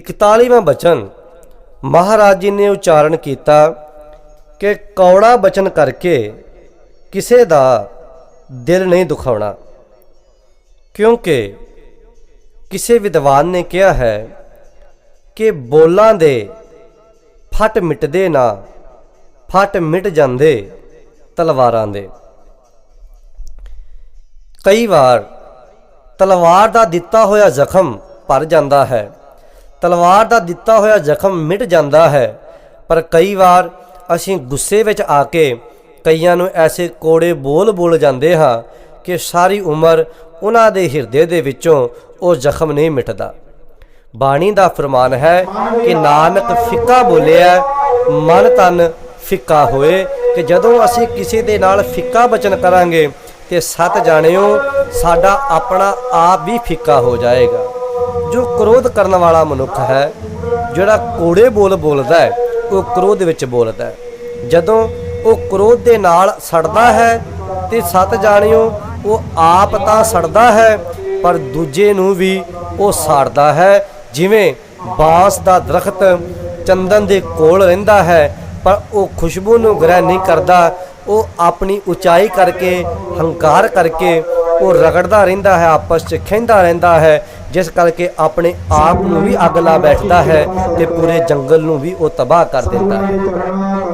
41ਵਾਂ ਬਚਨ। ਮਹਾਰਾਜ ਜੀ ਨੇ ਉਚਾਰਨ ਕੀਤਾ ਕਿ ਕੌੜਾ ਬਚਨ ਕਰਕੇ ਕਿਸੇ ਦਾ ਦਿਲ ਨਹੀਂ ਦੁਖਾਉਣਾ। ਕਿਉਂਕਿ ਕਿਸੇ ਵਿਦਵਾਨ ਨੇ ਕਿਹਾ ਹੈ ਕਿ ਬੋਲਾਂ ਦੇ ਫਟ ਮਿਟਦੇ ਨਾ, ਫਟ ਮਿਟ ਜਾਂਦੇ ਤਲਵਾਰਾਂ ਦੇ। ਕਈ ਵਾਰ ਤਲਵਾਰ ਦਾ ਦਿੱਤਾ ਹੋਇਆ ਜ਼ਖਮ ਭਰ ਜਾਂਦਾ ਹੈ। ਤਲਵਾਰ ਦਾ ਦਿੱਤਾ ਹੋਇਆ ਜ਼ਖਮ ਮਿਟ ਜਾਂਦਾ ਹੈ। ਪਰ ਕਈ ਵਾਰ ਅਸੀਂ ਗੁੱਸੇ ਵਿੱਚ ਆ ਕੇ ਕਈਆਂ ਨੂੰ ਐਸੇ ਕੋੜੇ ਬੋਲ ਬੋਲ ਜਾਂਦੇ ਹਾਂ ਕਿ ਸਾਰੀ ਉਮਰ ਉਹਨਾਂ ਦੇ ਹਿਰਦੇ ਦੇ ਵਿੱਚੋਂ ਉਹ ਜ਼ਖਮ ਨਹੀਂ ਮਿਟਦਾ। ਬਾਣੀ ਦਾ ਫਰਮਾਨ ਹੈ ਕਿ ਨਾਨਕ ਫਿੱਕਾ ਬੋਲਿਆ, ਮਨ ਤਨ ਫਿੱਕਾ ਹੋਏ ਕਿ ਜਦੋਂ ਅਸੀਂ ਕਿਸੇ ਦੇ ਨਾਲ ਫਿੱਕਾ ਬਚਨ ਕਰਾਂਗੇ ਤੇ ਸਤ ਜਾਣਿਓ, ਸਾਡਾ ਆਪਣਾ ਆਪ ਵੀ ਫਿੱਕਾ ਹੋ ਜਾਏਗਾ। ਜੋ ਕ੍ਰੋਧ ਕਰਨ ਵਾਲਾ ਮਨੁੱਖ ਹੈ, ਜਿਹੜਾ ਕੋੜੇ ਬੋਲ ਬੋਲਦਾ ਹੈ, ਉਹ ਕ੍ਰੋਧ ਵਿੱਚ ਬੋਲਦਾ ਹੈ। ਜਦੋਂ ਉਹ ਕ੍ਰੋਧ ਦੇ ਨਾਲ ਸੜਦਾ ਹੈ ਤੇ ਸਤ ਜਾਣਿਓ, ਉਹ ਆਪ ਤਾਂ ਸੜਦਾ ਹੈ, ਪਰ ਦੂਜੇ ਨੂੰ ਵੀ ਉਹ ਸਾੜਦਾ ਹੈ। ਜਿਵੇਂ ਬਾਂਸ ਦਾ ਦਰਖਤ ਚੰਦਨ ਦੇ ਕੋਲ ਰਹਿੰਦਾ ਹੈ, ਪਰ ਉਹ ਖੁਸ਼ਬੂ ਨੂੰ ਗ੍ਰਹਿਣ ਨਹੀਂ ਕਰਦਾ, ਉਹ ਆਪਣੀ ਉਚਾਈ ਕਰਕੇ, ਹੰਕਾਰ ਕਰਕੇ ਉਹ ਰਗੜਦਾ ਰਹਿੰਦਾ ਹੈ, ਆਪਸ 'ਚ ਖਹਿੰਦਾ ਰਹਿੰਦਾ ਹੈ। ਜਿਸ ਕਰਕੇ ਆਪਣੇ ਆਪ ਨੂੰ ਵੀ ਅੱਗ ਲਾ ਬੈਠਦਾ ਹੈ ਤੇ ਪੂਰੇ ਜੰਗਲ ਨੂੰ ਵੀ ਉਹ ਤਬਾਹ ਕਰ ਦਿੰਦਾ ਹੈ।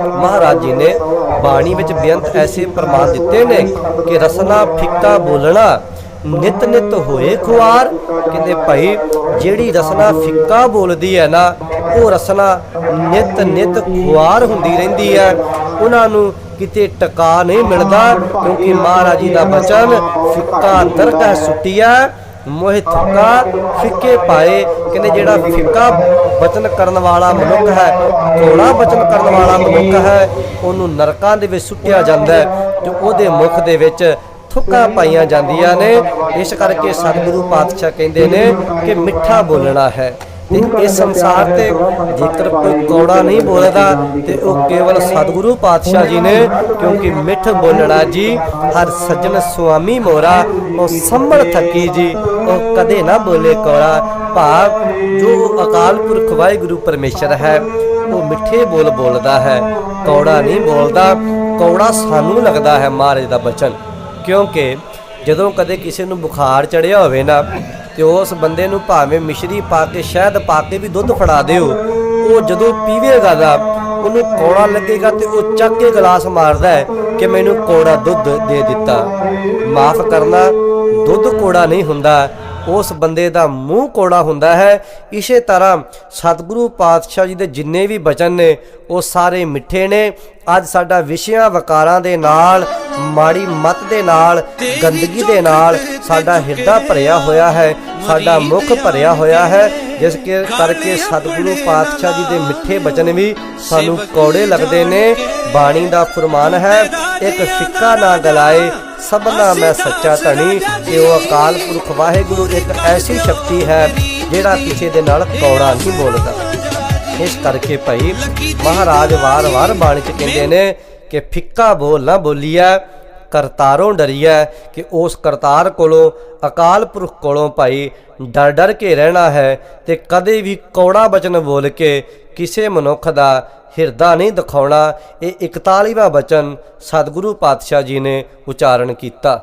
ਮਹਾਰਾਜ ਜੀ ਨੇ ਬਾਣੀ ਵਿੱਚ ਬੇਅੰਤ ਐਸੇ ਪ੍ਰਮਾਣ ਦਿੱਤੇ ਨੇ ਕਿ ਰਸਨਾ, ਫਿੱਕਾ, ਬੋਲਣਾ, ਨਿਤ ਨਿਤ ਹੋਏ ਖੁਆਰ। ਕਹਿੰਦੇ ਭਾਈ, ਜਿਹੜੀ ਰਸਨਾ, ਫਿੱਕਾ ਬੋਲਦੀ ਹੈ ਨਾ, ਉਹ ਰਸਨਾ ਨਿਤ ਨਿਤ ਖੁਆਰ ਹੁੰਦੀ ਰਹਿੰਦੀ ਹੈ। ਉਹਨਾਂ ਨੂੰ ਕਿਤੇ ਟਿਕਾ ਨਹੀਂ ਮਿਲਦਾ, ਕਿਉਂਕਿ ਮਹਾਰਾਜ ਜੀ ਦਾ ਬਚਨ, ਫਿੱਕਾ ਦਰਗਹ ਸੁੱਟਿਆ ਮੋਹਿ ਥੁੱਕਾ ਫਿੱਕੇ ਪਾਏ। ਕਹਿੰਦੇ ਜਿਹੜਾ ਫਿੱਕਾ ਬਚਨ ਕਰਨ ਵਾਲਾ ਮਨੁੱਖ ਹੈ ਥੋੜਾ ਬਚਨ ਕਰਨ ਵਾਲਾ ਮਨੁੱਖ ਹੈ, ਉਹਨੂੰ ਨਰਕਾਂ ਦੇ ਵਿੱਚ ਸੁੱਟਿਆ ਜਾਂਦਾ ਹੈ ਤੇ ਉਹਦੇ ਮੁਖ ਦੇ ਵਿੱਚ ਥੁੱਕਾਂ ਪਾਈਆਂ ਜਾਂਦੀਆਂ ਨੇ। ਇਸ ਕਰਕੇ ਸਤਿਗੁਰੂ ਪਾਤਸ਼ਾਹ ਕਹਿੰਦੇ ਨੇ ਕਿ ਮਿੱਠਾ ਬੋਲਣਾ ਹੈ। ਇਸ ਸੰਸਾਰ ਤੇ ਜੇਕਰ ਕੋਈ ਕੌੜਾ ਨਹੀਂ ਬੋਲਦਾ ਤੇ ਉਹ ਕੇਵਲ ਸਤਿਗੁਰੂ ਪਾਤਸ਼ਾਹ ਜੀ ਨੇ ਕਿਉਂਕਿ ਮਿੱਠ ਬੋਲਣਾ ਜੀ ਹਰ ਸੱਜਣ ਸੁਆਮੀ ਮੋਰਾ ਉਹ ਸੰਭਲ ਥਕੀ ਜੀ ਉਹ ਕਦੇ ਨਾ ਬੋਲੇ ਕੌੜਾ। ਭਾਵ ਜੋ ਅਕਾਲ ਪੁਰਖ ਵਾਹਿਗੁਰੂ ਪਰਮੇਸ਼ਰ ਹੈ ਉਹ ਮਿੱਠੇ ਬੋਲ ਬੋਲਦਾ ਹੈ ਕੌੜਾ ਨਹੀਂ ਬੋਲਦਾ। ਕੌੜਾ ਸਾਨੂੰ ਲੱਗਦਾ ਹੈ ਮਹਾਰਾਜ ਦਾ ਬਚਨ ਕਿਉਂਕਿ ਜਦੋਂ ਕਦੇ ਕਿਸੇ ਨੂੰ ਬੁਖਾਰ ਚੜਿਆ ਹੋਵੇ ਨਾ ਤੇ ਉਸ ਬੰਦੇ ਨੂੰ ਭਾਵੇਂ ਮਿਸ਼ਰੀ ਪਾ ਕੇ, ਸ਼ਹਿਦ ਪਾ ਕੇ ਵੀ ਦੁੱਧ ਫੜਾ ਦਿਓ, ਉਹ ਜਦੋਂ ਪੀਵੇਗਾ ਦਾ ਉਹਨੂੰ ਕੌੜਾ ਲੱਗੇਗਾ ਤੇ ਉਹ ਚੱਕ ਕੇ ਗਲਾਸ ਮਾਰਦਾ ਹੈ ਕਿ ਮੈਨੂੰ ਕੌੜਾ ਦੁੱਧ ਦੇ ਦਿੱਤਾ। ਮਾਫ ਕਰਨਾ, ਦੁੱਧ ਕੌੜਾ ਨਹੀਂ ਹੁੰਦਾ। ਉਸ ਬੰਦੇ ਦਾ ਮੂੰਹ ਕੋੜਾ ਹੁੰਦਾ ਹੈ। ਇਸੇ ਤਰ੍ਹਾਂ ਸਤਿਗੁਰੂ ਪਾਤਸ਼ਾਹ ਜੀ ਦੇ ਜਿੰਨੇ ਵੀ ਬਚਨ ਨੇ, ਉਹ ਸਾਰੇ ਮਿੱਠੇ ਨੇ। ਅੱਜ ਸਾਡਾ ਵਿਸ਼ਿਆਂ ਵਕਾਰਾਂ ਦੇ ਨਾਲ, ਮਾੜੀ ਮਤ ਦੇ ਨਾਲ, ਗੰਦਗੀ ਦੇ ਨਾਲ ਸਾਡਾ ਹਿਰਦਾ ਭਰਿਆ ਹੋਇਆ ਹੈ। ਸਾਡਾ ਮੁਖ ਭਰਿਆ ਹੋਇਆ ਹੈ। ਜਿਸ ਕੇ ਕਰਕੇ ਸਤਿਗੁਰੂ ਪਾਤਸ਼ਾਹ ਜੀ ਦੇ ਮਿੱਠੇ ਬਚਨ ਵੀ ਸਾਨੂੰ ਕੌੜੇ ਲੱਗਦੇ ਨੇ। ਬਾਣੀ ਦਾ ਫਰਮਾਨ ਹੈ, ਇੱਕ ਫਿੱਕਾ ਨਾ ਗਲਾਏ ਸਭਨਾ ਮੈਂ ਸੱਚਾ ਧਣੀ ਕਿ ਉਹ ਅਕਾਲ ਪੁਰਖ ਵਾਹਿਗੁਰੂ ਇੱਕ ਐਸੀ ਸ਼ਕਤੀ ਹੈ ਜਿਹੜਾ ਕਿਸੇ ਦੇ ਨਾਲ ਕੌੜਾ ਨਹੀਂ ਬੋਲਦਾ। ਇਸ ਕਰਕੇ ਭਾਈ ਮਹਾਰਾਜ ਵਾਰ-ਵਾਰ ਬਾਣੀ ਚ ਕਹਿੰਦੇ ਨੇ ਕਿ ਫਿੱਕਾ ਬੋਲ ਨਾ ਬੋਲੀਆ ਕਰਤਾਰੋਂ ਡਰੀਐ ਕਿ ਉਸ ਕਰਤਾਰ ਕੋਲੋਂ ਅਕਾਲ ਪੁਰਖ ਕੋਲੋਂ ਭਾਈ ਡਰ ਡਰ ਕੇ ਰਹਿਣਾ ਹੈ ਤੇ ਕਦੇ ਵੀ ਕੌੜਾ ਬਚਨ ਬੋਲ ਕੇ ਕਿਸੇ ਮਨੁੱਖ ਦਾ ਹਿਰਦਾ ਨਹੀਂ ਦਿਖਾਉਣਾ, ਇਹ 41ਵਾਂ ਬਚਨ ਸਤਿਗੁਰੂ ਪਾਤਸ਼ਾਹ ਜੀ ਨੇ ਉਚਾਰਨ ਕੀਤਾ।